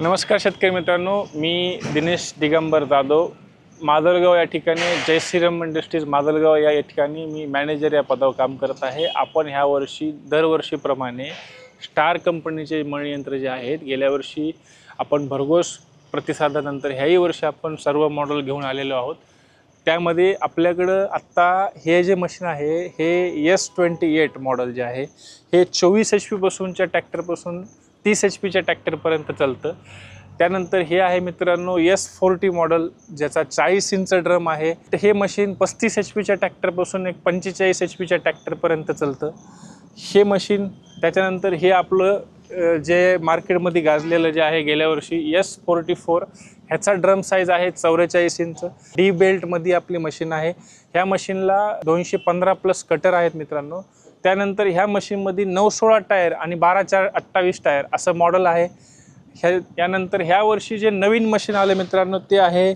नमस्कार शेतकरी मित्रांनो मी दिनेश दिगंबर जाधव. माजलगाव या ठिकाणी जय श्रीराम इंडस्ट्रीज माजलगाव या ठिकाणी मी मॅनेजर या पदावर काम करत आहे. आपण ह्या वर्षी दरवर्षीप्रमाणे स्टार कंपनीचे मणयंत्र जे आहेत गेल्या वर्षी आपण भरघोस प्रतिसादानंतर ह्याही वर्षी आपण सर्व मॉडेल घेऊन आलेलो आहोत. त्यामध्ये आपल्याकडं आत्ता हे जे मशीन आहे हे एस ट्वेंटी एट मॉडेल जे आहे हे चोवीस एच पीपासूनच्या ट्रॅक्टरपासून तीस एच पीच्या ट्रॅक्टरपर्यंत चालतं. त्यानंतर हे आहे मित्रांनो एस फोर्टी मॉडेल ज्याचा चाळीस इंच ड्रम आहे. तर हे मशीन पस्तीस एच पीच्या ट्रॅक्टरपासून एक पंचेचाळीस एच पीच्या ट्रॅक्टरपर्यंत चालतं. हे मशीन त्याच्यानंतर हे आपलं जे मार्केटमध्ये गाजलेलं जे आहे गेल्या वर्षी एस फोर्टी फोर ह्याचा ड्रम साईज आहे चौवेचाळीस इंच. डी बेल्टमध्ये आपली मशीन आहे. ह्या मशीनला दोनशे पंधरा प्लस कटर आहेत मित्रांनो. त्यानंतर ह्या मशीनमध्ये नऊ सोळा टायर आणि बारा चार अठ्ठावीस टायर असं मॉडल आहे. ह्या यानंतर ह्या वर्षी जे नवीन मशीन आलं मित्रांनो ते आहे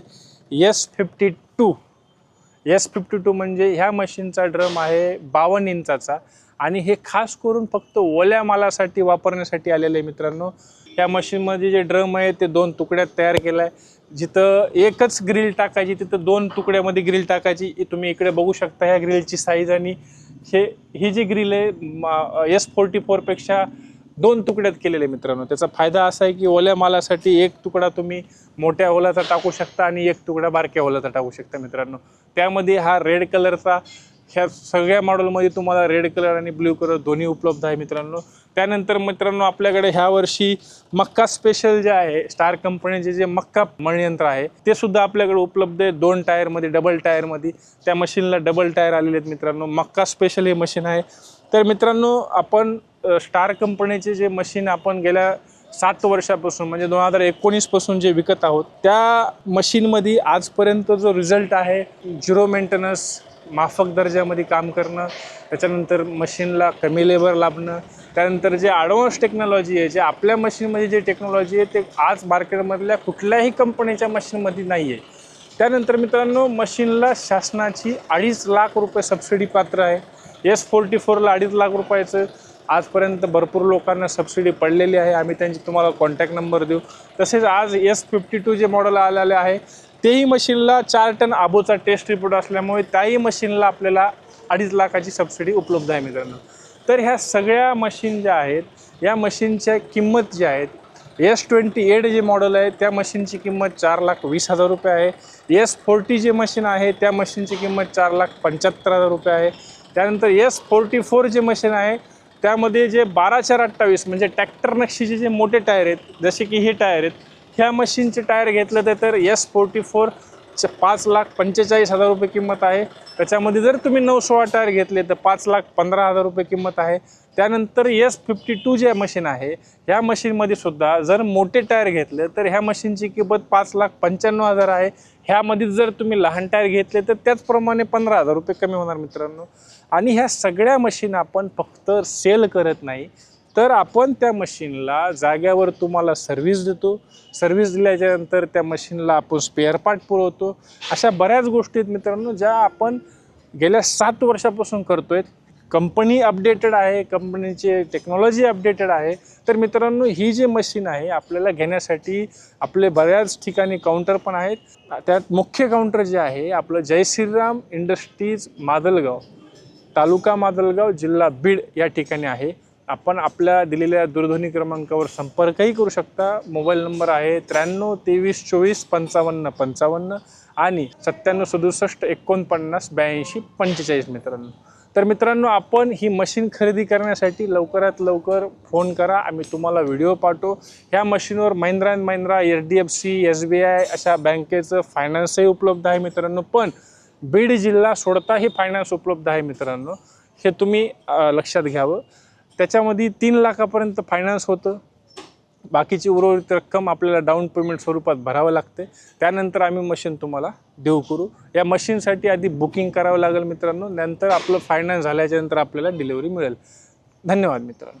S fifty two S fifty two म्हणजे ह्या मशीनचा ड्रम आहे बावन्न इंचाचा. आणि हे खास करून फक्त ओल्या मालासाठी वापरण्यासाठी आलेलं आहे मित्रांनो. या मशीनमध्ये जे ड्रम आहे ते दोन तुकड्यात तयार केलं आहे जिथं एकच ग्रिल टाकायची तिथं दोन तुकड्यामध्ये ग्रिल टाकायची. तुम्ही इकडे बघू शकता ह्या ग्रिलची साईज आणि हे ही जी ग्रिल आहे एस फोर्टी फोरपेक्षा दोन तुकड्यात केलेले आहे मित्रांनो. त्याचा फायदा असा आहे की ओल्या मालासाठी एक तुकडा तुम्ही मोठ्या ओलाचा टाकू शकता आणि एक तुकडा बारक्या ओलाचा टाकू शकता मित्रांनो. त्यामध्ये हा रेड कलरचा ह्या सगळ्या मॉडेलमध्ये तुम्हाला रेड कलर आणि ब्ल्यू कलर दोन्ही उपलब्ध आहे मित्रांनो. त्यानंतर मित्रांनो आपल्याकडे ह्या वर्षी मक्का स्पेशल जे आहे स्टार कंपनीचे जे मक्का मणयंत्र आहे ते सुद्धा आपल्याकडे उपलब्ध आहे. दोन टायरमध्ये डबल टायरमध्ये त्या मशीनला डबल टायर आलेले आहेत मित्रांनो. मक्का स्पेशल हे मशीन आहे. तर मित्रांनो आपण स्टार कंपनीचे जे मशीन आपण गेल्या सात वर्षापासून म्हणजे दोन हजार एकोणीसपासून जे विकत आहोत त्या मशीनमध्ये आजपर्यंत जो रिझल्ट आहे झिरो मेंटेनन्स माफक दर्जामध्ये काम करणं त्याच्यानंतर मशीनला कमी लेबर लाभणं त्यानंतर जे ॲडव्हान्स टेक्नॉलॉजी आहे जे आपल्या मशीनमध्ये जे टेक्नॉलॉजी आहे ते आज मार्केटमधल्या कुठल्याही कंपनीच्या मशीनमध्ये नाही आहे त्यानंतर मित्रांनो मशीनला शासनाची अडीच लाख रुपये सबसिडी पात्र आहे. एस फोर्टी फोरला अडीच लाख रुपयाचं आजपर्यंत भरपूर लोकांना सबसिडी पडलेली आहे. आम्ही त्यांची तुम्हाला कॉन्टॅक्ट नंबर देऊ. तसेच आज एस फिफ्टी टू जे मॉडेल आलेले आहे तेही मशीनला चार टन आबोचा टेस्ट रिपोर्ट असल्यामुळे त्याही मशीनला आपल्याला अडीच लाखाची सबसिडी उपलब्ध आहे मित्रांनो. तर ह्या सगळ्या मशीन ज्या आहेत या मशीनच्या किंमत ज्या आहेत एस ट्वेंटी एट जे मॉडेल आहे त्या मशीनची किंमत चार लाख वीस हजार रुपये आहे. एस फोर्टी जे मशीन आहे त्या मशीनची किंमत चार लाख पंच्याहत्तर हजार रुपये आहे. त्यानंतर एस फोर्टी फोर जे मशीन आहे त्यामध्ये जे बारा चार अठ्ठावीस म्हणजे ट्रॅक्टर नक्षीचे जे मोठे टायर आहेत जसे की हे टायर आहेत ह्या मशीनचे टायर घेतलं तर तर एस फोर्टी फोर पाच लाख पंचेचाळीस हजार रुपये किंमत आहे. त्याच्यामध्ये जर तुम्ही नऊ सोळा टायर घेतले तर पाच लाख पंधरा हजार रुपये किंमत आहे. त्यानंतर एस फिफ्टी टू जे मशीन आहे ह्या मशीनमध्ये सुद्धा जर मोठे टायर घेतले तर ह्या मशीनची किंमत पाच लाख पंच्याण्णव हजार आहे. ह्यामध्ये जर तुम्ही लहान टायर घेतले तर त्याचप्रमाणे पंधरा हजार रुपये कमी होणार मित्रांनो. आणि ह्या सगळ्या मशीन आपण फक्त सेल करत नाही. तर आपण त्या मशीनला जाग्यावर तुम्हाला सर्व्हिस देतो. सर्व्हिस दिल्याच्यानंतर त्या मशीनला आपण स्पेअर पार्ट पुरवतो. अशा बऱ्याच गोष्टी आहेत मित्रांनो ज्या आपण गेल्या सात वर्षापासून करतो आहे कंपनी अपडेटेड आहे कंपनीची टेक्नॉलॉजी अपडेटेड आहे. तर मित्रांनो ही जी मशीन आहे आपल्याला घेण्यासाठी आपले बऱ्याच ठिकाणी काउंटर पण आहेत. त्यात मुख्य काउंटर जे आहे आपलं जय श्रीराम इंडस्ट्रीज मादलगाव तालुका मादलगाव जिल्हा बीड या ठिकाणी आहे. आपण आपल्या दिलेल्या दूरध्वनी क्रमांकावर संपर्कही करू शकता. मोबाईल नंबर आहे त्र्याण्णव तेवीस चोवीस पंचावन्न पंचावन्न आणि सत्त्याण्णव सदुसष्ट एकोणपन्नास ब्याऐंशी पंचेचाळीस मित्रांनो. तर मित्रांनो आपण ही मशीन खरेदी करण्यासाठी लवकरात लवकर फोन करा. आम्ही तुम्हाला व्हिडिओ पाठवू. ह्या मशीनवर Mahindra and Mahindra H D F C S B I अशा बँकेचं फायनान्सही उपलब्ध आहे मित्रांनो. पण बीड जिल्हा सोडताही फायनान्स उपलब्ध आहे मित्रांनो. हे तुम्ही लक्षात घ्यावं. त्याच्यामध्ये तीन लाखापर्यंत फायनान्स होतं. बाकीची उर्वरित रक्कम आपल्याला डाऊन पेमेंट स्वरूपात भरावं लागते. त्यानंतर आम्ही मशीन तुम्हाला देऊ करू. या मशीनसाठी आधी बुकिंग करावं लागेल मित्रांनो. नंतर आपलं फायनान्स झाल्याच्यानंतर आपल्याला डिलिव्हरी मिळेल. धन्यवाद मित्रांनो.